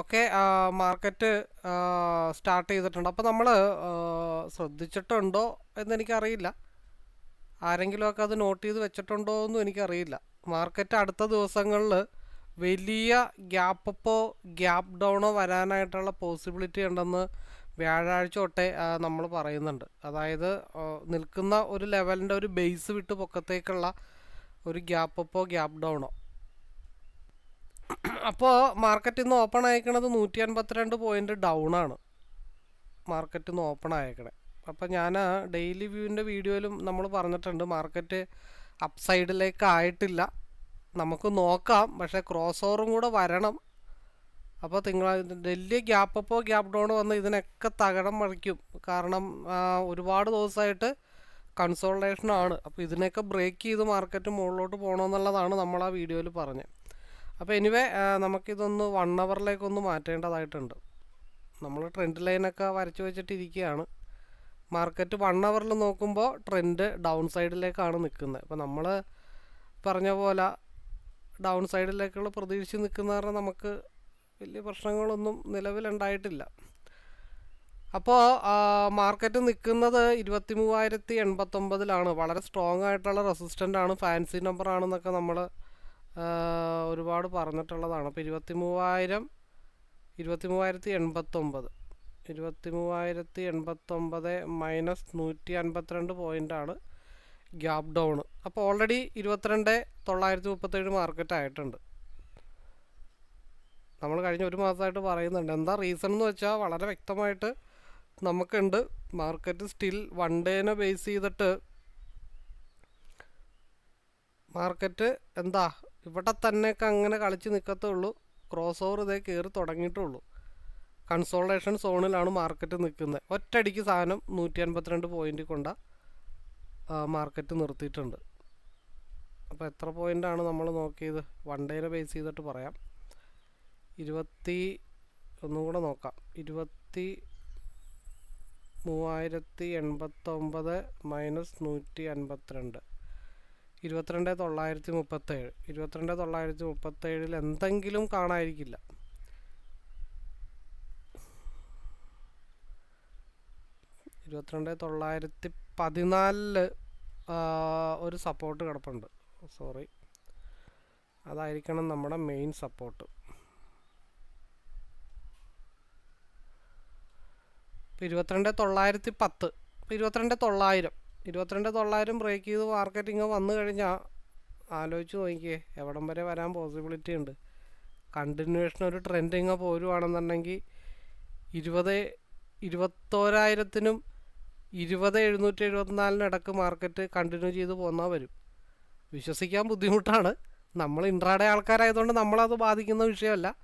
Okay market start ചെയ്തിട്ടുണ്ട്. അപ്പോൾ നമ്മൾ ശ്രദ്ധിച്ചിട്ടുണ്ടോ എന്നെനിക്കറിയില്ല ആരെങ്കിലുമൊക്കെ അത് നോട്ട് ചെയ്ത് വെച്ചിട്ടുണ്ടോ എന്നും എനിക്കറിയില്ല. മാർക്കറ്റ് അടുത്ത ദിവസങ്ങളിൽ വലിയ ഗ്യാപ്പ് അപ്പോ ഗ്യാപ്പ് ഡൗണോ വരാനായിട്ടുള്ള പോസിബിലിറ്റി ഉണ്ടെന്ന് വ്യാഴാഴ്ച തൊട്ടേ നമ്മൾ പറയുന്നുണ്ട്. അതായത് നിൽക്കുന്ന ഒരു ലെവലിന്റെ ഒരു ബേസ് വിട്ട് പൊക്കത്തേക്കുള്ള ഒരു ഗ്യാപ്പ് അപ്പോ ഗ്യാപ്പ് ഡൗണോ അപ്പോൾ മാർക്കറ്റ് ഇന്ന് ഓപ്പൺ ആയിക്കണത് നൂറ്റി അൻപത്തിരണ്ട് പോയിന്റ് ഡൗൺ ആണ്. മാർക്കറ്റ് ഇന്ന് ഓപ്പൺ ആയേക്കണേ. അപ്പോൾ ഞാൻ ഡെയിലി വ്യൂവിന്റെ വീഡിയോയിലും നമ്മൾ പറഞ്ഞിട്ടുണ്ട് മാർക്കറ്റ് അപ്സൈഡിലേക്ക് ആയിട്ടില്ല. നമുക്ക് നോക്കാം പക്ഷേ ക്രോസ് ഓവറും കൂടെ വരണം. അപ്പോൾ തിങ്കൾ വലിയ ഗ്യാപ്പ് അപ്പോ ഗ്യാപ്പ് ഡൗൺ വന്ന് ഇതിനൊക്കെ തകടം മറിക്കും കാരണം ഒരുപാട് ദിവസമായിട്ട് കൺസോൾട്ടേഷനാണ് അപ്പോൾ ഇതിനൊക്കെ ബ്രേക്ക് ചെയ്ത് മാർക്കറ്റ് മുകളിലോട്ട് പോകണമെന്നുള്ളതാണ് നമ്മൾ ആ വീഡിയോയിൽ പറഞ്ഞത്. അപ്പോൾ എനിവേ നമുക്കിതൊന്ന് വൺ അവറിലേക്കൊന്ന് മാറ്റേണ്ടതായിട്ടുണ്ട്. നമ്മൾ ട്രെൻഡ് ലൈനൊക്കെ വരച്ച് വെച്ചിട്ടിരിക്കുകയാണ് മാർക്കറ്റ് വൺ അവറിൽ നോക്കുമ്പോൾ ട്രെൻഡ് ഡൗൺ സൈഡിലേക്കാണ് നിൽക്കുന്നത് അപ്പോൾ നമ്മൾ പറഞ്ഞ പോലെ ഡൗൺ സൈഡിലേക്കുള്ള പ്രതീക്ഷിച്ച് നിൽക്കുന്ന കാരണം നമുക്ക് വലിയ പ്രശ്നങ്ങളൊന്നും നിലവിലുണ്ടായിട്ടില്ല. അപ്പോൾ മാർക്കറ്റ് നിൽക്കുന്നത് ഇരുപത്തി മൂവായിരത്തി എൺപത്തൊമ്പതിലാണ്. വളരെ സ്ട്രോങ് ആയിട്ടുള്ള റെസിസ്റ്റന്റ് ആണ് ഫാൻസി നമ്പർ ആണെന്നൊക്കെ നമ്മൾ ഒരുപാട് പറഞ്ഞിട്ടുള്ളതാണ്. അപ്പോൾ ഇരുപത്തി മൂവായിരം ഇരുപത്തി മൂവായിരത്തി എൺപത്തൊമ്പത് ഇരുപത്തി മൂവായിരത്തി എൺപത്തൊമ്പത് മൈനസ് നൂറ്റി അൻപത്തിരണ്ട് പോയിന്റാണ് ഗ്യാപ് ഡൗൺ അപ്പോൾ ഓൾറെഡി ഇരുപത്തിരണ്ട് തൊള്ളായിരത്തി മുപ്പത്തേഴ് മാർക്കറ്റ് ആയിട്ടുണ്ട്. നമ്മൾ കഴിഞ്ഞ ഒരു മാസമായിട്ട് പറയുന്നുണ്ട്. എന്താ റീസൺ എന്ന് വെച്ചാൽ വളരെ വ്യക്തമായിട്ട് നമുക്കുണ്ട്. മാർക്കറ്റ് സ്റ്റിൽ വൺ ഡേനെ ബേസ് ചെയ്തിട്ട് മാർക്കറ്റ് എന്താ ഇവിടെ തന്നെയൊക്കെ അങ്ങനെ കളിച്ച് നിൽക്കത്തുള്ളൂ ക്രോസ് ഓവർ ഇതേ കയറി തുടങ്ങിയിട്ടുള്ളൂ. കൺസോൾട്ടേഷൻ സോണിലാണ് മാർക്കറ്റ് നിൽക്കുന്നത്. ഒറ്റയടിക്ക് സാധനം നൂറ്റി അൻപത്തിരണ്ട് പോയിന്റ് കൊണ്ട മാർക്കറ്റ് നിർത്തിയിട്ടുണ്ട്. അപ്പോൾ എത്ര പോയിന്റാണ് നമ്മൾ നോക്കിയത്? വൺ ഡേനെ ബേസ് ചെയ്തിട്ട് പറയാം. ഇരുപത്തി ഒന്നും കൂടെ നോക്കാം. ഇരുപത്തി മൂവായിരത്തി എൺപത്തൊമ്പത് മൈനസ് നൂറ്റി അൻപത്തിരണ്ട് ഇരുപത്തിരണ്ട് തൊള്ളായിരത്തി മുപ്പത്തേഴ്. ഇരുപത്തിരണ്ട് തൊള്ളായിരത്തി മുപ്പത്തേഴിൽ എന്തെങ്കിലും കാണാതിരിക്കില്ല ഇരുപത്തിരണ്ട് തൊള്ളായിരത്തി പതിനാലിൽ ഒരു സപ്പോർട്ട് കിടപ്പുണ്ട്. സോറി. അതായിരിക്കണം നമ്മുടെ മെയിൻ സപ്പോർട്ട്. ഇപ്പം ഇരുപത്തിരണ്ട് തൊള്ളായിരത്തി പത്ത്. ഇപ്പം ഇരുപത്തിരണ്ട് തൊള്ളായിരം. ഇരുപത്തിരണ്ട് തൊള്ളായിരം ബ്രേക്ക് ചെയ്ത് മാർക്കറ്റിങ് വന്നു കഴിഞ്ഞാൽ ആലോചിച്ച് നോക്കിയേ എവിടം വരെ വരാൻ പോസിബിലിറ്റി ഉണ്ട്. കണ്ടിന്യൂവേഷൻ ഒരു ട്രെൻഡിങ് പോരുവാണെന്നുണ്ടെങ്കിൽ ഇരുപത് ഇരുപത്തോരായിരത്തിനും ഇരുപത് എഴുന്നൂറ്റി എഴുപത്തിനാലിന് ഇടയ്ക്ക് മാർക്കറ്റ് കണ്ടിന്യൂ ചെയ്ത് പോന്നാൽ വരും. വിശ്വസിക്കാൻ ബുദ്ധിമുട്ടാണ്. നമ്മൾ ഇൻട്രാഡേ ആൾക്കാരായതുകൊണ്ട് നമ്മളത് ബാധിക്കുന്ന വിഷയമല്ല.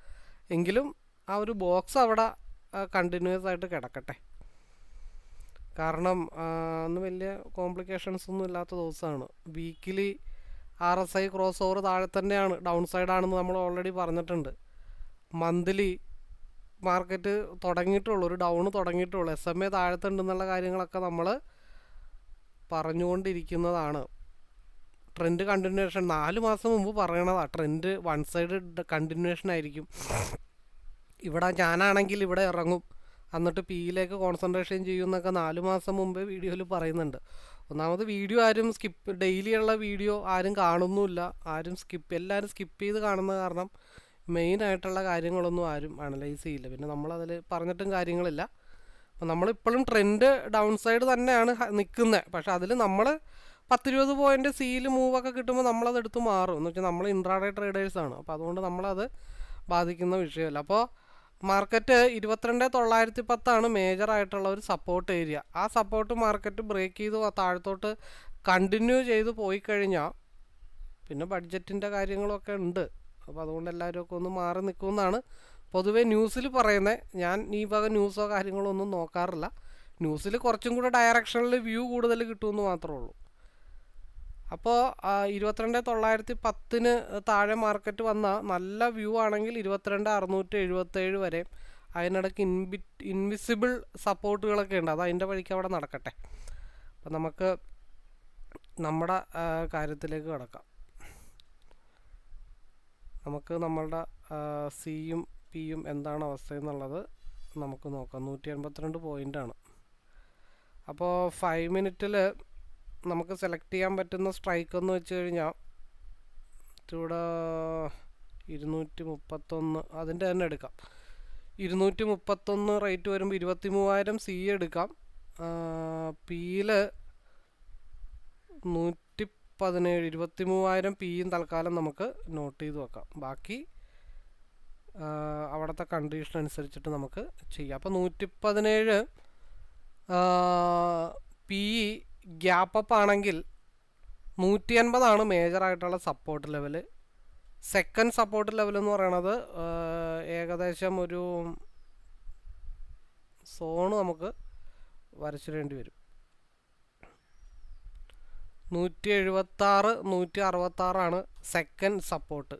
എങ്കിലും ആ ഒരു ബോക്സ് അവിടെ കണ്ടിന്യൂസ് ആയിട്ട് കിടക്കട്ടെ. കാരണം അന്ന് വലിയ കോംപ്ലിക്കേഷൻസ് ഒന്നും ഇല്ലാത്ത ദിവസമാണ്. Weekly R S I cross over താഴെ തന്നെയാണ് ഡൗൺ സൈഡാണെന്ന് നമ്മൾ ഓൾറെഡി പറഞ്ഞിട്ടുണ്ട്. മന്ത്ലി മാർക്കറ്റ് തുടങ്ങിയിട്ടുള്ളൂ ഒരു ഡൗൺ തുടങ്ങിയിട്ടുള്ളൂ. എസ് എം എ താഴത്തുണ്ടെന്നുള്ള കാര്യങ്ങളൊക്കെ നമ്മൾ പറഞ്ഞുകൊണ്ടിരിക്കുന്നതാണ്. ട്രെൻഡ് കണ്ടിന്യൂഷൻ നാല് മാസം മുമ്പ് പറയണതാണ് ട്രെൻഡ് വൺ സൈഡ് കണ്ടിന്യൂഷൻ ആയിരിക്കും. ഇവിടെ ഞാനാണെങ്കിൽ ഇവിടെ ഇറങ്ങും. എന്നിട്ട് പിയിലേക്ക് കോൺസെൻട്രേഷൻ ചെയ്യും എന്നൊക്കെ നാല് മാസം മുമ്പേ വീഡിയോയിൽ പറയുന്നുണ്ട്. ഒന്നാമത് വീഡിയോ ആരും സ്കിപ്പ് ഡെയിലി ഉള്ള വീഡിയോ ആരും കാണുന്നുമില്ല. ആരും സ്കിപ്പ് എല്ലാവരും സ്കിപ്പ് ചെയ്ത് കാണുന്ന കാരണം മെയിൻ ആയിട്ടുള്ള കാര്യങ്ങളൊന്നും ആരും അനലൈസ് ചെയ്യില്ല. പിന്നെ നമ്മളതിൽ പറഞ്ഞിട്ടും കാര്യങ്ങളില്ല. അപ്പം നമ്മളിപ്പോഴും ട്രെൻഡ് ഡൗൺ സൈഡ് തന്നെയാണ് നിൽക്കുന്നത് പക്ഷെ അതിൽ നമ്മൾ പത്തിരുപത് പോയിന്റ് സിയിൽ മൂവൊക്കെ കിട്ടുമ്പോൾ നമ്മളത് എടുത്ത് മാറും. എന്ന് വെച്ചാൽ നമ്മൾ ഇൻട്രാഡേ ട്രേഡേഴ്സാണ് അപ്പോൾ അതുകൊണ്ട് നമ്മളത് ബാധിക്കുന്ന വിഷയമല്ല. അപ്പോൾ മാർക്കറ്റ് ഇരുപത്തിരണ്ട് തൊള്ളായിരത്തി പത്താണ് മേജർ ആയിട്ടുള്ള ഒരു സപ്പോർട്ട് ഏരിയ ആ സപ്പോർട്ട് മാർക്കറ്റ് ബ്രേക്ക് ചെയ്ത് താഴത്തോട്ട് കണ്ടിന്യൂ ചെയ്ത് പോയി കഴിഞ്ഞാൽ പിന്നെ ബഡ്ജറ്റിന്റെ കാര്യങ്ങളൊക്കെ ഉണ്ട്. അപ്പോൾ അതുകൊണ്ട് എല്ലാവരും ഒന്ന് മാറി നിൽക്കുമെന്നാണ് പൊതുവെ ന്യൂസിൽ പറയുന്നത് ഞാൻ ഈ വക ന്യൂസോ കാര്യങ്ങളോ ഒന്നും നോക്കാറില്ല. ന്യൂസിൽ കുറച്ചും കൂടെ ഡയറക്ഷനിൽ വ്യൂ കൂടുതൽ കിട്ടുമെന്ന് മാത്രമേ ഉള്ളൂ. അപ്പോൾ ഇരുപത്തിരണ്ട് തൊള്ളായിരത്തി പത്തിന് താഴെ മാർക്കറ്റ് വന്ന നല്ല വ്യൂ ആണെങ്കിൽ ഇരുപത്തിരണ്ട് അറുന്നൂറ്റി എഴുപത്തേഴ് വരെ. അതിനിടയ്ക്ക് ഇൻവി ഇൻവിസിബിൾ സപ്പോർട്ടുകളൊക്കെ ഉണ്ട്. അത് അതിന്റെ വഴിക്ക് അവിടെ നടക്കട്ടെ. അപ്പം നമുക്ക് നമ്മുടെ കാര്യത്തിലേക്ക് കിടക്കാം. നമുക്ക് നമ്മളുടെ സിയും പിയും എന്താണ് അവസ്ഥ എന്നുള്ളത് നമുക്ക് നോക്കാം. നൂറ്റി എൺപത്തിരണ്ട് പോയിന്റാണ് അപ്പോൾ ഫൈവ് മിനിറ്റിൽ നമുക്ക് സെലക്ട് ചെയ്യാൻ പറ്റുന്ന സ്ട്രൈക്ക് എന്ന് വെച്ച് കഴിഞ്ഞാൽ ഇവിടെ ഇരുന്നൂറ്റി മുപ്പത്തൊന്ന് അതിന്റെ തന്നെ എടുക്കാം. ഇരുന്നൂറ്റി മുപ്പത്തൊന്ന് റേറ്റ് വരുമ്പോൾ ഇരുപത്തി മൂവായിരം സി എടുക്കാം പിയിൽ നൂറ്റി പതിനേഴ് ഇരുപത്തി മൂവായിരം പിയും തൽക്കാലം നമുക്ക് നോട്ട് ചെയ്ത് വെക്കാം. ബാക്കി അവിടുത്തെ കണ്ടീഷൻ അനുസരിച്ചിട്ട് നമുക്ക് ചെയ്യാം. അപ്പോൾ നൂറ്റി പതിനേഴ് പി ഗ്യാപ്പ് ആണെങ്കിൽ നൂറ്റി അൻപതാണ് മേജറായിട്ടുള്ള support level second support level എന്ന് പറയണത് ഏകദേശം ഒരു സോണ് നമുക്ക് വരച്ചിടേണ്ടി വരും. നൂറ്റി എഴുപത്താറ് നൂറ്റി അറുപത്താറാണ് സെക്കൻഡ് സപ്പോർട്ട്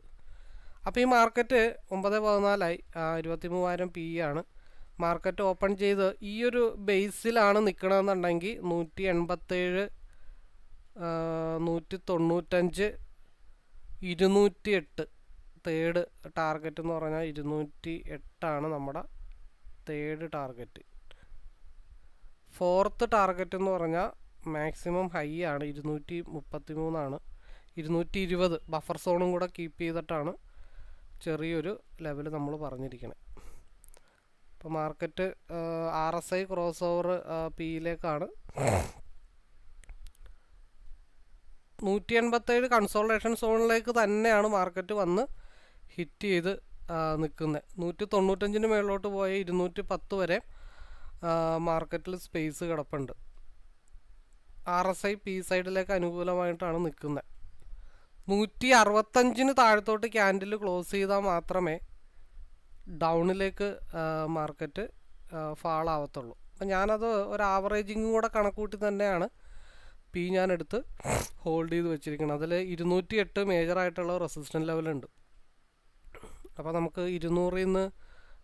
അപ്പോൾ ഈ മാർക്കറ്റ് ഒമ്പത് പതിനാലായി ഇരുപത്തി മൂവായിരം പി ആണ്. മാർക്കറ്റ് ഓപ്പൺ ചെയ്ത് ഈ ഒരു ബേസിലാണ് നിൽക്കണമെന്നുണ്ടെങ്കിൽ നൂറ്റി എൺപത്തേഴ് നൂറ്റി തൊണ്ണൂറ്റഞ്ച് ഇരുന്നൂറ്റി എട്ട് തേർഡ് ടാർഗറ്റ് എന്ന് പറഞ്ഞാൽ ഇരുന്നൂറ്റി എട്ടാണ് നമ്മുടെ തേർഡ് ടാർഗറ്റ്. ഫോർത്ത് ടാർഗറ്റ് എന്ന് പറഞ്ഞാൽ മാക്സിമം ഹൈ ആണ് ഇരുന്നൂറ്റി മുപ്പത്തി മൂന്നാണ് ഇരുന്നൂറ്റി ഇരുപത് ബഫർ സോണും കൂടെ കീപ്പ് ചെയ്തിട്ടാണ് ചെറിയൊരു ലെവൽ നമ്മൾ പറഞ്ഞിരിക്കുന്നത് ഇപ്പോൾ market R S I cross over പിയിലേക്കാണ് നൂറ്റി എൺപത്തേഴ് കൺസോൾട്ടേഷൻ സോണിലേക്ക് തന്നെയാണ് മാർക്കറ്റ് വന്ന് ഹിറ്റ് ചെയ്ത് നിൽക്കുന്നത് നൂറ്റി തൊണ്ണൂറ്റഞ്ചിന് മേളിലോട്ട് പോയ ഇരുന്നൂറ്റി പത്ത് വരെ മാർക്കറ്റിൽ സ്പേസ് കിടപ്പുണ്ട്. ആർ എസ് ഐ പി സൈഡിലേക്ക് അനുകൂലമായിട്ടാണ് നിൽക്കുന്നത് നൂറ്റി അറുപത്തഞ്ചിന് താഴത്തോട്ട് ക്യാൻഡിൽ ക്ലോസ് ചെയ്താൽ മാത്രമേ ഡൗണിലേക്ക് മാർക്കറ്റ് ഫാൾ ആവത്തുള്ളൂ അപ്പം ഞാനത് ഒരു ആവറേജിങ് കൂടെ കണക്കൂട്ടി തന്നെയാണ് പി ഞാൻ എടുത്ത് ഹോൾഡ് ചെയ്ത് വെച്ചിരിക്കുന്നത്. അതിൽ ഇരുന്നൂറ്റി എട്ട് മേജറായിട്ടുള്ള റെസിസ്റ്റന്റ് ലെവലുണ്ട് അപ്പോൾ നമുക്ക് ഇരുന്നൂറിൽ നിന്ന്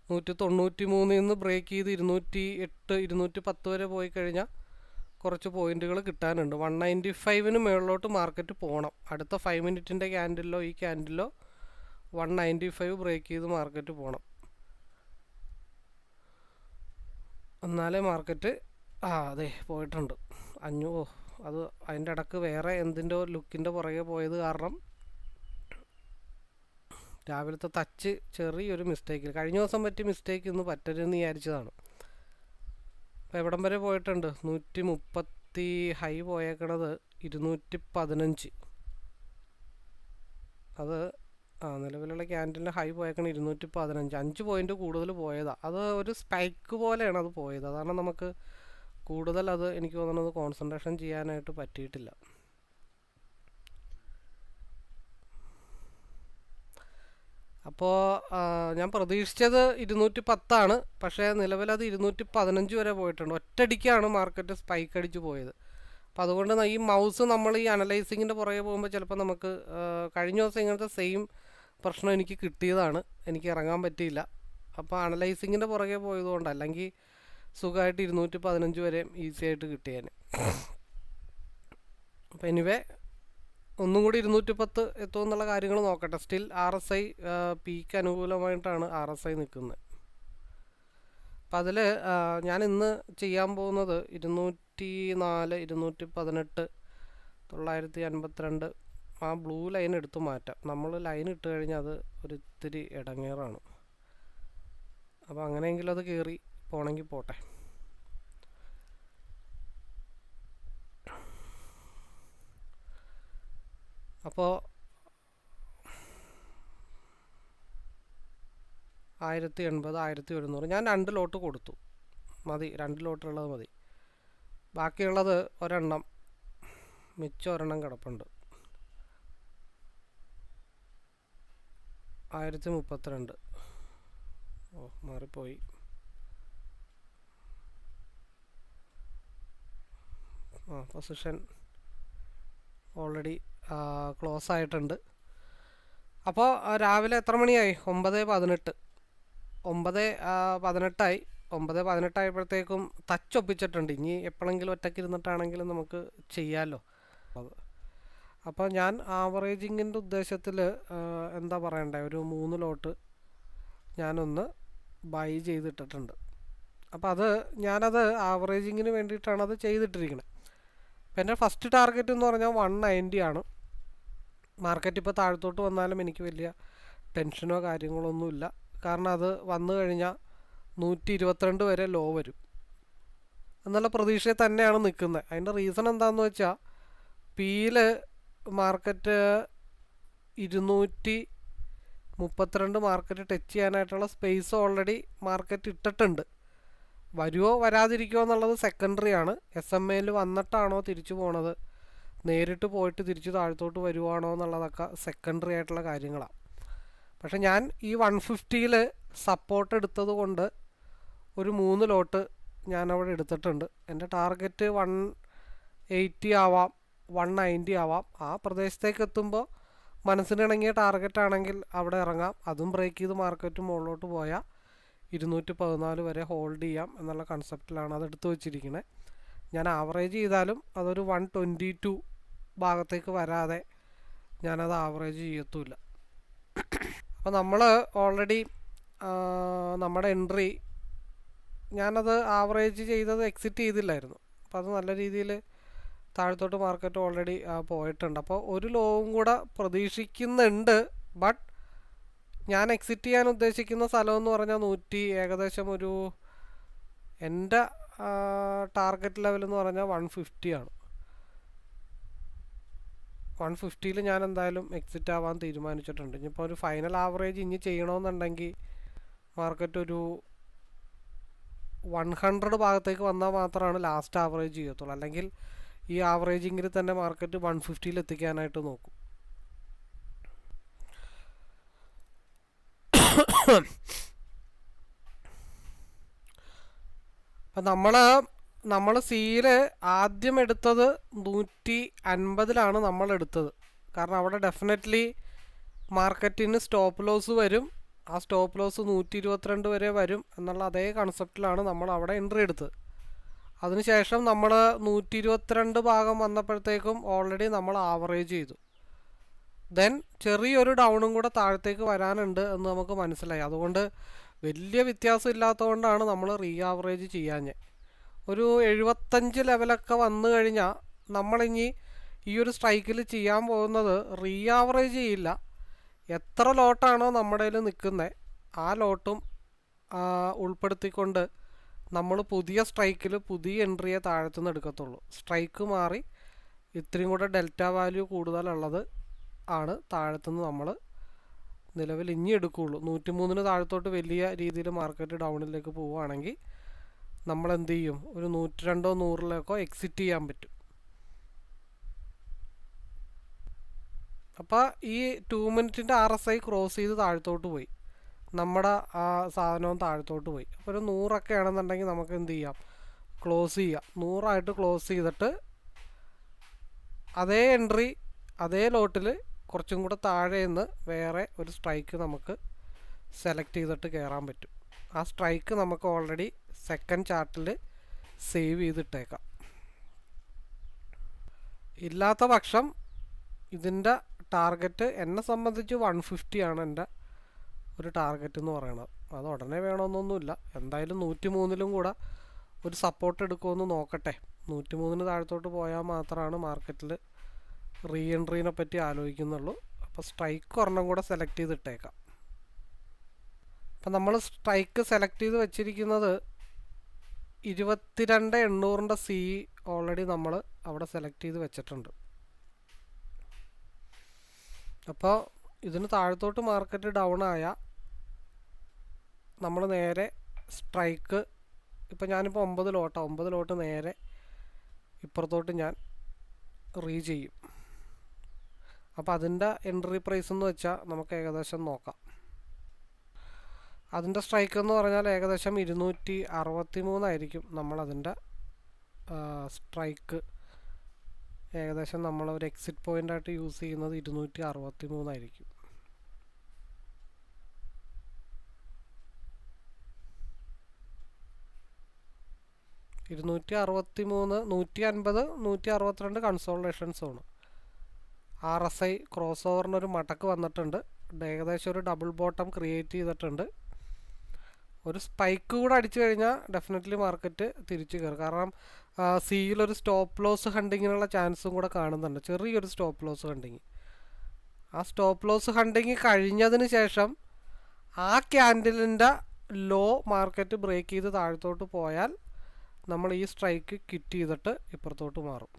നൂറ്റി തൊണ്ണൂറ്റി മൂന്നിൽ നിന്ന് ബ്രേക്ക് ചെയ്ത് ഇരുന്നൂറ്റി എട്ട് ഇരുന്നൂറ്റി പത്ത് വരെ പോയി കഴിഞ്ഞാൽ കുറച്ച് പോയിന്റുകൾ കിട്ടാനുണ്ട്. വൺ നയന്റി ഫൈവിന് മുകളിലോട്ട് മാർക്കറ്റ് പോകണം അടുത്ത ഫൈവ് മിനിറ്റിന്റെ ക്യാൻഡിലോ ഈ ക്യാൻഡിലോ വൺ നയന്റി ഫൈവ് ബ്രേക്ക് ചെയ്ത് മാർക്കറ്റ് പോകണം എന്നാലേ മാർക്കറ്റ് ആ അതെ പോയിട്ടുണ്ട്. അഞ്ഞൂ അത് അതിന്റെ ഇടയ്ക്ക് വേറെ എന്തിന്റെ ലുക്കിന്റെ പുറകെ പോയത് കാരണം രാവിലത്തെ തച്ച് ചെറിയൊരു മിസ്റ്റേക്കിൽ കഴിഞ്ഞ ദിവസം പറ്റിയ മിസ്റ്റേക്ക് ഇന്ന് പറ്റരുതെന്ന് വിചാരിച്ചതാണ്. അപ്പോൾ എവിടം വരെ പോയിട്ടുണ്ട്? നൂറ്റി മുപ്പത്തി ഹൈ പോയേക്കണത് ഇരുന്നൂറ്റി പതിനഞ്ച് അത് ആ നിലവിലുള്ള ക്യാന്റീനിൽ ഹൈ പോയേക്കണ ഇരുന്നൂറ്റി പതിനഞ്ച് അഞ്ച് പോയിന്റ് കൂടുതൽ പോയതാണ് അത് ഒരു സ്പൈക്ക് പോലെയാണ് അത് പോയത്. അതാണ് നമുക്ക് കൂടുതൽ അത് എനിക്ക് തോന്നുന്നത് കോൺസെൻട്രേഷൻ ചെയ്യാനായിട്ട് പറ്റിയിട്ടില്ല. അപ്പോൾ ഞാൻ പ്രതീക്ഷിച്ചത് ഇരുന്നൂറ്റി പത്താണ് പക്ഷേ നിലവിലത് ഇരുന്നൂറ്റി പതിനഞ്ച് വരെ പോയിട്ടുണ്ട്. ഒറ്റയടിക്കാണ് മാർക്കറ്റ് സ്പൈക്ക് അടിച്ച് പോയത്. അപ്പോൾ അതുകൊണ്ട് ഈ മൗസ് നമ്മൾ ഈ അനലൈസിങ്ങിന്റെ പുറകെ പോകുമ്പോൾ ചിലപ്പോൾ നമുക്ക് കഴിഞ്ഞ ദിവസം ഇങ്ങനത്തെ സെയിം പ്രശ്നം എനിക്ക് കിട്ടിയതാണ്. എനിക്ക് ഇറങ്ങാൻ പറ്റിയില്ല. അപ്പോൾ അനലൈസിങ്ങിന്റെ പുറകെ പോയതുകൊണ്ട് അല്ലെങ്കിൽ സുഖമായിട്ട് ഇരുന്നൂറ്റി പതിനഞ്ച് വരെയും ഈസി ആയിട്ട് കിട്ടിയാൽ അപ്പോൾ എനിവേ ഒന്നും കൂടി ഇരുന്നൂറ്റി പത്ത് എത്തുമെന്നുള്ള കാര്യങ്ങൾ നോക്കട്ടെ. Still R S I peak അനുകൂലമായിട്ടാണ് R S I നിൽക്കുന്നത്. അപ്പം അതിൽ ഞാൻ ഇന്ന് ചെയ്യാൻ പോകുന്നത് ഇരുന്നൂറ്റി നാല് ഇരുന്നൂറ്റി പതിനെട്ട് തൊള്ളായിരത്തി അൻപത്തിരണ്ട് ആ ബ്ലൂ ലൈൻ എടുത്ത് മാറ്റാം. നമ്മൾ ലൈൻ ഇട്ട് കഴിഞ്ഞാൽ അത് ഒരു ഇത്തിരി ഇടങ്ങേറാണ് അപ്പോൾ അങ്ങനെയെങ്കിലും അത് കയറി പോണെങ്കിൽ പോട്ടെ. അപ്പോൾ ആയിരത്തി എൺപത് ആയിരത്തി ഒരുന്നൂറ് ഞാൻ രണ്ട് ലോട്ട് കൊടുത്തു. മതി രണ്ട് ലോട്ടുള്ളത് മതി. ബാക്കിയുള്ളത് ഒരെണ്ണം മിച്ചം ഒരെണ്ണം കിടപ്പുണ്ട്. ആയിരത്തി മുപ്പത്തിരണ്ട് ഓ മാറിപ്പോയി. ആ പൊസിഷൻ ഓൾറെഡി ക്ലോസ് ആയിട്ടുണ്ട്. അപ്പോൾ രാവിലെ എത്ര മണിയായി? ഒമ്പത് പതിനെട്ട്. ഒമ്പത് പതിനെട്ടായി. ഒമ്പത് പതിനെട്ടായപ്പോഴത്തേക്കും ടച്ച് ഒപ്പിച്ചിട്ടുണ്ട്. ഇനി എപ്പോഴെങ്കിലും ഒറ്റയ്ക്ക് ഇരുന്നിട്ടാണെങ്കിലും നമുക്ക് ചെയ്യാമല്ലോ അപ്പോൾ ഞാൻ ആവറേജിങ്ങിന്റെ ഉദ്ദേശത്തിൽ എന്താ പറയണ്ടേ ഒരു മൂന്ന് ലോട്ട് ഞാനൊന്ന് ബൈ ചെയ്തിട്ടിട്ടുണ്ട്. അപ്പോൾ അത് ഞാനത് ആവറേജിങ്ങിന് വേണ്ടിയിട്ടാണ് അത് ചെയ്തിട്ടിരിക്കുന്നത് അപ്പം എന്റെ ഫസ്റ്റ് ടാർഗറ്റ് എന്ന് പറഞ്ഞാൽ വൺ നയന്റി ആണ്. മാർക്കറ്റ് ഇപ്പോൾ താഴത്തോട്ട് വന്നാലും എനിക്ക് വലിയ ടെൻഷനോ കാര്യങ്ങളോ ഒന്നുമില്ല. കാരണം അത് വന്നു കഴിഞ്ഞാൽ നൂറ്റി ഇരുപത്തിരണ്ട് വരെ ലോ വരും. എന്നുള്ള പ്രതീക്ഷയിൽ തന്നെയാണ് നിൽക്കുന്നത്. അതിന്റെ റീസൺ എന്താണെന്ന് വെച്ചാൽ പിയിൽ മാർക്കറ്റ് ഇരുന്നൂറ്റി മുപ്പത്തിരണ്ട് മാർക്കറ്റ് ടച്ച് ചെയ്യാനായിട്ടുള്ള സ്പേസ് ഓൾറെഡി മാർക്കറ്റ് ഇട്ടിട്ടുണ്ട്. വരുമോ വരാതിരിക്കുമോ എന്നുള്ളത് സെക്കൻഡറി ആണ്. എസ് എം എയിൽ വന്നിട്ടാണോ തിരിച്ചു പോണത്? നേരിട്ട് പോയിട്ട് തിരിച്ച് താഴത്തോട്ട് വരുവാണോ എന്നുള്ളതൊക്കെ സെക്കൻഡറി ആയിട്ടുള്ള കാര്യങ്ങളാണ് പക്ഷെ ഞാൻ ഈ വൺ ഫിഫ്റ്റിയിൽ സപ്പോർട്ട് എടുത്തത് കൊണ്ട് ഒരു മൂന്ന് ലോട്ട് ഞാൻ എടുത്തിട്ടുണ്ട്. എന്റെ ടാർഗറ്റ് വൺ എയ്റ്റി ആവാം. വൺ നയന്റി ആവാം ആ പ്രദേശത്തേക്ക് എത്തുമ്പോൾ മനസ്സിനിണങ്ങിയ ടാർഗറ്റ് ആണെങ്കിൽ അവിടെ ഇറങ്ങാം. അതും ബ്രേക്ക് ചെയ്ത് മാർക്കറ്റ് മുകളിലോട്ട് പോയാൽ ഇരുന്നൂറ്റി പതിനാല് വരെ ഹോൾഡ് ചെയ്യാം എന്നുള്ള കൺസെപ്റ്റിലാണ് അത് എടുത്തു വച്ചിരിക്കുന്നത് ഞാൻ ആവറേജ് ചെയ്താലും അതൊരു വൺ ട്വന്റി ടു ഭാഗത്തേക്ക് വരാതെ ഞാനത് ആവറേജ് ചെയ്യത്തുമില്ല അപ്പോൾ നമ്മൾ ഓൾറെഡി നമ്മുടെ എൻട്രി ഞാനത് ആവറേജ് ചെയ്തത് എക്സിറ്റ് ചെയ്തില്ലായിരുന്നു. അപ്പോൾ അത് നല്ല രീതിയിൽ താഴത്തോട്ട് മാർക്കറ്റ് ഓൾറെഡി പോയിട്ടുണ്ട്. അപ്പോൾ ഒരു ലോവും കൂടെ പ്രതീക്ഷിക്കുന്നുണ്ട്. ബട്ട് ഞാൻ എക്സിറ്റ് ചെയ്യാൻ ഉദ്ദേശിക്കുന്ന സ്ഥലം എന്ന് പറഞ്ഞാൽ നൂറ്റി ഏകദേശം ഒരു എന്റെ ടാർഗറ്റ് ലെവൽ എന്ന് പറഞ്ഞാൽ വൺ ഫിഫ്റ്റിയാണ് വൺ ഫിഫ്റ്റിയിൽ ഞാൻ എന്തായാലും എക്സിറ്റ് ആവാൻ തീരുമാനിച്ചിട്ടുണ്ട്. ഇനിയിപ്പോൾ ഒരു ഫൈനൽ ആവറേജ് ഇനി ചെയ്യണമെന്നുണ്ടെങ്കിൽ മാർക്കറ്റ് ഒരു വൺ ഹൺഡ്രഡ് ഭാഗത്തേക്ക് വന്നാൽ മാത്രമാണ് ലാസ്റ്റ് ആവറേജ് ചെയ്യത്തുള്ളൂ. അല്ലെങ്കിൽ ഈ ആവറേജിങ്ങിൽ തന്നെ മാർക്കറ്റ് വൺ ഫിഫ്റ്റിയിൽ എത്തിക്കാനായിട്ട് നോക്കും. അപ്പം നമ്മൾ നമ്മൾ സീൽ ആദ്യം എടുത്തത് നൂറ്റി അൻപതിലാണ് നമ്മൾ എടുത്തത്. കാരണം അവിടെ ഡെഫിനറ്റ്ലി മാർക്കറ്റിന് സ്റ്റോപ്പ് ലോസ് വരും. ആ സ്റ്റോപ്പ് ലോസ് നൂറ്റി ഇരുപത്തിരണ്ട് വരെ വരും എന്നുള്ള അതേ കൺസെപ്റ്റിലാണ് നമ്മൾ അവിടെ എൻട്രി എടുത്തത്. അതിനുശേഷം നമ്മൾ നൂറ്റി ഇരുപത്തിരണ്ട് ഭാഗം വന്നപ്പോഴത്തേക്കും ഓൾറെഡി നമ്മൾ ആവറേജ് ചെയ്തു. ദെൻ ചെറിയൊരു ഡൗണും കൂടെ താഴത്തേക്ക് വരാനുണ്ട് എന്ന് നമുക്ക് മനസ്സിലായി. അതുകൊണ്ട് വലിയ വ്യത്യാസം ഇല്ലാത്തതുകൊണ്ടാണ് നമ്മൾ റീ ആവറേജ് ചെയ്യാഞ്ഞ് ഒരു എഴുപത്തഞ്ച് ലെവലൊക്കെ വന്നു കഴിഞ്ഞാൽ നമ്മളിനി ഈ ഒരു സ്ട്രൈക്കിൽ ചെയ്യാൻ പോകുന്നത് റീ ആവറേജ് ചെയ്യില്ല. എത്ര ലോട്ടാണോ നമ്മുടെ കയ്യിൽ നിൽക്കുന്നത് ആ ലോട്ടും ഉൾപ്പെടുത്തിക്കൊണ്ട് നമ്മൾ പുതിയ സ്ട്രൈക്കിൽ പുതിയ എൻട്രിയെ താഴത്തുനിന്ന് എടുക്കത്തുള്ളൂ. സ്ട്രൈക്ക് മാറി ഇത്രയും കൂടെ ഡെൽറ്റ വാല്യൂ കൂടുതലുള്ളത് ആണ് താഴത്തുനിന്ന് നമ്മൾ നിലവിൽ ഇനി എടുക്കുകയുള്ളൂ. നൂറ്റി മൂന്നിന് താഴത്തോട്ട് വലിയ രീതിയിൽ മാർക്കറ്റ് ഡൗണിലേക്ക് പോവുകയാണെങ്കിൽ നമ്മൾ എന്ത് ചെയ്യും? ഒരു നൂറ്റി രണ്ടോ നൂറിലേക്കോ എക്സിറ്റ് ചെയ്യാൻ പറ്റും. അപ്പോൾ ഈ ടു മിനിറ്റിന്റെ ആർ എസ് ഐ ക്രോസ് ചെയ്ത് താഴത്തോട്ട് പോയി. നമ്മുടെ ആ സാധനവും താഴത്തോട്ട് പോയി. അപ്പോൾ ഒരു നൂറൊക്കെ ആണെന്നുണ്ടെങ്കിൽ നമുക്ക് എന്ത് ചെയ്യാം? ക്ലോസ് ചെയ്യാം. നൂറായിട്ട് ക്ലോസ് ചെയ്തിട്ട് അതേ എൻട്രി അതേ ലോട്ടിൽ കുറച്ചും കൂടെ താഴെ നിന്ന് വേറെ ഒരു സ്ട്രൈക്ക് നമുക്ക് സെലക്ട് ചെയ്തിട്ട് കയറാൻ പറ്റും. ആ സ്ട്രൈക്ക് നമുക്ക് ഓൾറെഡി സെക്കൻഡ് ചാർട്ടിൽ സേവ് ചെയ്തിട്ടേക്കാം. ഇല്ലാത്ത പക്ഷം ഇതിന്റെ ടാർഗറ്റ് എന്നെ സംബന്ധിച്ച് വൺ ആണ് എന്റെ ഒരു ടാർഗറ്റ് എന്ന് പറയുന്നത് അത് ഉടനെ വേണമെന്നൊന്നുമില്ല. എന്തായാലും നൂറ്റി മൂന്നിലും കൂടെ ഒരു സപ്പോർട്ട് എടുക്കുമെന്ന് നോക്കട്ടെ. നൂറ്റി മൂന്നിന് താഴത്തോട്ട് പോയാൽ മാത്രമാണ് മാർക്കറ്റിൽ റീ എൻട്രീനെ പറ്റി ആലോചിക്കുന്നുള്ളൂ. അപ്പോൾ സ്ട്രൈക്ക് ഒരെണ്ണം കൂടെ സെലക്ട് ചെയ്തിട്ടേക്കാം. അപ്പം നമ്മൾ സ്ട്രൈക്ക് സെലക്ട് ചെയ്ത് വെച്ചിരിക്കുന്നത് ഇരുപത്തിരണ്ട് എണ്ണൂറിന്റെ സി ഓൾറെഡി നമ്മൾ അവിടെ സെലക്ട് ചെയ്ത് വെച്ചിട്ടുണ്ട്. അപ്പോൾ ഇതിന് താഴത്തോട്ട് മാർക്കറ്റ് ഡൗൺ ആയ നമ്മൾ നേരെ സ്ട്രൈക്ക് ഇപ്പം ഞാനിപ്പോൾ ഒമ്പത് ലോട്ടാണ് ഒമ്പത് ലോട്ട് നേരെ ഇപ്പുറത്തോട്ട് ഞാൻ റീ ചെയ്യും. അപ്പോൾ അതിന്റെ എൻട്രി പ്രൈസ് എന്ന് വെച്ചാൽ നമുക്ക് ഏകദേശം നോക്കാം. അതിന്റെ സ്ട്രൈക്ക് എന്ന് പറഞ്ഞാൽ ഏകദേശം ഇരുന്നൂറ്റി അറുപത്തി മൂന്നായിരിക്കും നമ്മളതിന്റെ സ്ട്രൈക്ക് ഏകദേശം നമ്മൾ ഒരു എക്സിറ്റ് പോയിന്റായിട്ട് യൂസ് ചെയ്യുന്നത് ഇരുന്നൂറ്റി അറുപത്തി മൂന്നായിരിക്കും ഇരുന്നൂറ്റി അറുപത്തി മൂന്ന് നൂറ്റി അൻപത് നൂറ്റി അറുപത്തിരണ്ട് consolidation zone R S I cross ഓവറിനൊരു മടക്ക് വന്നിട്ടുണ്ട്. ഏകദേശം ഒരു ഡബിൾ ബോട്ടം ക്രിയേറ്റ് ചെയ്തിട്ടുണ്ട്. ഒരു സ്പൈക്ക് കൂടെ അടിച്ചു കഴിഞ്ഞാൽ ഡെഫിനറ്റ്ലി മാർക്കറ്റ് തിരിച്ചു കയറും. കാരണം സിയിലൊരു സ്റ്റോപ്പ് ലോസ് ഹണ്ടിങ്ങിനുള്ള ചാൻസും കൂടെ കാണുന്നുണ്ട്. ചെറിയൊരു സ്റ്റോപ്പ് ലോസ് ഹണ്ടിങ് ആ സ്റ്റോപ്പ് ലോസ് ഹണ്ടിങ് കഴിഞ്ഞതിന് ശേഷം ആ ക്യാൻഡിലിന്റെ ലോ മാർക്കറ്റ് ബ്രേക്ക് ചെയ്ത് താഴത്തോട്ട് പോയാൽ നമ്മൾ ഈ സ്ട്രൈക്ക് കിറ്റ് ചെയ്തിട്ട് ഇപ്പുറത്തോട്ട് മാറും.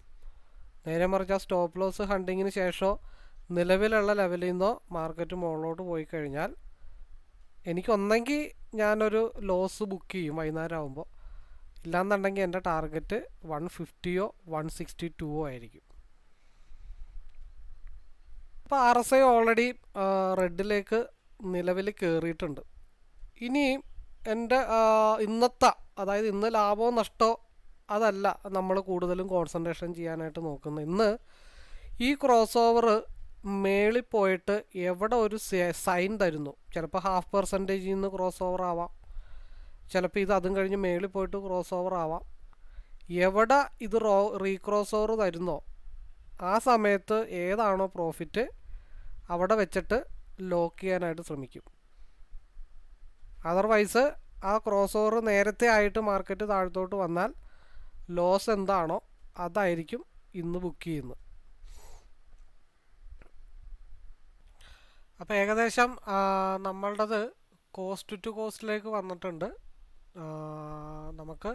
നേരെ മറിച്ച് ആ സ്റ്റോപ്പ് ലോസ് ഹണ്ടിങ്ങിന് ശേഷമോ നിലവിലുള്ള ലെവലിൽ നിന്നോ മാർക്കറ്റ് മുകളിലോട്ട് പോയി കഴിഞ്ഞാൽ എനിക്കൊന്നെങ്കിൽ ഞാനൊരു ലോസ് ബുക്ക് ചെയ്യും വൈകുന്നേരം ആകുമ്പോൾ ഇല്ലാന്നുണ്ടെങ്കിൽ എന്റെ ടാർഗറ്റ് വൺ ഫിഫ്റ്റിയോ വൺ സിക്സ്റ്റി ടുവോ ആയിരിക്കും അപ്പോൾ ആർ എസ് ഐ ഓൾറെഡി റെഡിലേക്ക് നിലവിൽ കയറിയിട്ടുണ്ട് ഇനി എന്റെ ഇന്നത്തെ അതായത് ഇന്ന് ലാഭമോ നഷ്ടമോ അതല്ല നമ്മൾ കൂടുതലും കോൺസെൻട്രേഷൻ ചെയ്യാനായിട്ട് നോക്കുന്നത്. ഇന്ന് ഈ ക്രോസ് ഓവർ മേളിൽ പോയിട്ട് എവിടെ ഒരു സൈൻ തരുന്നു. ചിലപ്പോൾ ഹാഫ് പെർസെന്റേജിൽ നിന്ന് ക്രോസ് ഓവർ ആവാം. ചിലപ്പോൾ ഇത് അതും കഴിഞ്ഞ് മേളിൽ പോയിട്ട് ക്രോസ് ഓവർ ആവാം. എവിടെ ഇത് റോ റീക്രോസ് ഓവർ തരുന്നോ? ആ സമയത്ത് ഏതാണോ പ്രോഫിറ്റ് അവിടെ വെച്ചിട്ട് ലോക്ക് ചെയ്യാനായിട്ട് ശ്രമിക്കും. അതർവൈസ് ആ ക്രോസ് ഓവർ നേരത്തെ ആയിട്ട് മാർക്കറ്റ് താഴത്തോട്ട് വന്നാൽ ലോസ് എന്താണോ അതായിരിക്കും ഇന്ന് ബുക്ക് ചെയ്യുന്നത്. അപ്പോൾ ഏകദേശം നമ്മളുടേത് കോസ്റ്റ് ടു കോസ്റ്റിലേക്ക് വന്നിട്ടുണ്ട്. നമുക്ക്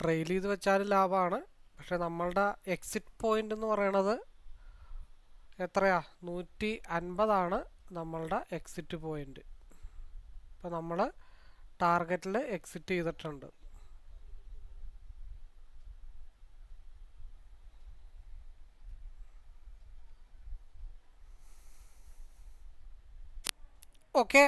ട്രെയിൽ ചെയ്ത് വെച്ചാൽ ലാഭമാണ്. പക്ഷേ നമ്മളുടെ എക്സിറ്റ് പോയിന്റ് എന്ന് പറയണത് എത്രയാ? നൂറ്റി അൻപതാണ് നമ്മളുടെ എക്സിറ്റ് പോയിന്റ് അപ്പോൾ നമ്മൾ ടാർഗറ്റിൽ എക്സിറ്റ് ചെയ്തിട്ടുണ്ട്. ഓക്കെ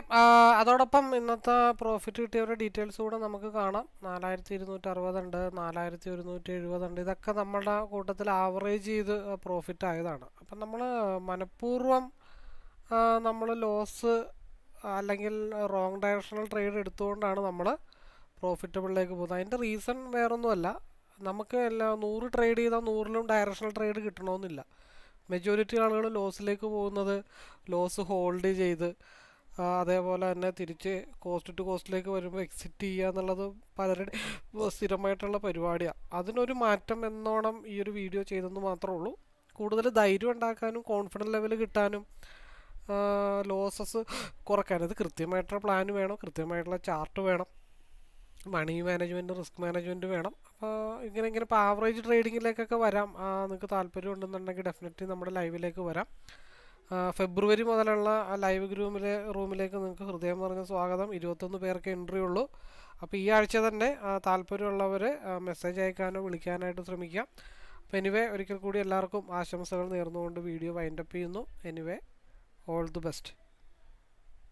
അതോടൊപ്പം ഇന്നത്തെ പ്രോഫിറ്റ് കിട്ടിയവരുടെ ഡീറ്റെയിൽസ് കൂടെ നമുക്ക് കാണാം. നാലായിരത്തി ഇരുന്നൂറ്റി അറുപതുണ്ട് നാലായിരത്തി ഒരുന്നൂറ്റി എഴുപതുണ്ട് ഇതൊക്കെ നമ്മളുടെ കൂട്ടത്തിൽ ആവറേജ് ചെയ്ത് പ്രോഫിറ്റ് ആയതാണ്. അപ്പം നമ്മൾ മനഃപൂർവം നമ്മൾ ലോസ് അല്ലെങ്കിൽ റോങ് ഡയറക്ഷണൽ ട്രേഡ് എടുത്തുകൊണ്ടാണ് നമ്മൾ പ്രോഫിറ്റബിളിലേക്ക് പോകുന്നത്. അതിന്റെ റീസൺ വേറൊന്നുമല്ല. നമുക്ക് എല്ലാ നൂറ് ട്രേഡ് ചെയ്താൽ നൂറിലും ഡയറക്ഷണൽ ട്രേഡ് കിട്ടണമെന്നില്ല. മെജോറിറ്റി ആളുകൾ ലോസിലേക്ക് പോകുന്നത് ലോസ് ഹോൾഡ് ചെയ്ത് അതേപോലെ തന്നെ തിരിച്ച് കോസ്റ്റ് ടു കോസ്റ്റിലേക്ക് വരുമ്പോൾ എക്സിറ്റ് ചെയ്യുക എന്നുള്ളത് പലരുടെ സ്ഥിരമായിട്ടുള്ള പരിപാടിയാണ് അതിനൊരു മാറ്റം എന്നോണം ഈ ഒരു വീഡിയോ ചെയ്തെന്ന് മാത്രമേ ഉള്ളൂ. കൂടുതൽ ധൈര്യം ഉണ്ടാക്കാനും കോൺഫിഡൻസ് ലെവൽ കിട്ടാനും ലോസസ് കുറയ്ക്കാൻ ഇത് കൃത്യമായിട്ടുള്ള പ്ലാൻ വേണം കൃത്യമായിട്ടുള്ള ചാർട്ട് വേണം. മണി മാനേജ്മെന്റ് റിസ്ക് മാനേജ്മെന്റ് വേണം. അപ്പോൾ ഇങ്ങനെ ഇങ്ങനെ ഇപ്പോൾ ആവറേജ് ട്രേഡിങ്ങിലേക്കൊക്കെ വരാം. നിങ്ങൾക്ക് താല്പര്യം ഉണ്ടെന്നുണ്ടെങ്കിൽ ഡെഫിനറ്റ്ലി നമ്മുടെ ലൈവിലേക്ക് വരാം. ഫെബ്രുവരി മുതലുള്ള ലൈവ് ഗ്രൂമിലെ റൂമിലേക്ക് നിങ്ങൾക്ക് ഹൃദയം നിറഞ്ഞ സ്വാഗതം. ഇരുപത്തൊന്ന് പേർക്ക് എൻട്രി ഉള്ളൂ. അപ്പോൾ ഈ ആഴ്ച തന്നെ താല്പര്യമുള്ളവർ മെസ്സേജ് അയക്കാനോ വിളിക്കാനായിട്ട് ശ്രമിക്കാം. അപ്പോൾ എനിവേ ഒരിക്കൽ കൂടി എല്ലാവർക്കും ആശംസകൾ നേർന്നുകൊണ്ട് വീഡിയോ വൈൻഡപ്പ് ചെയ്യുന്നു. Anyway all the best.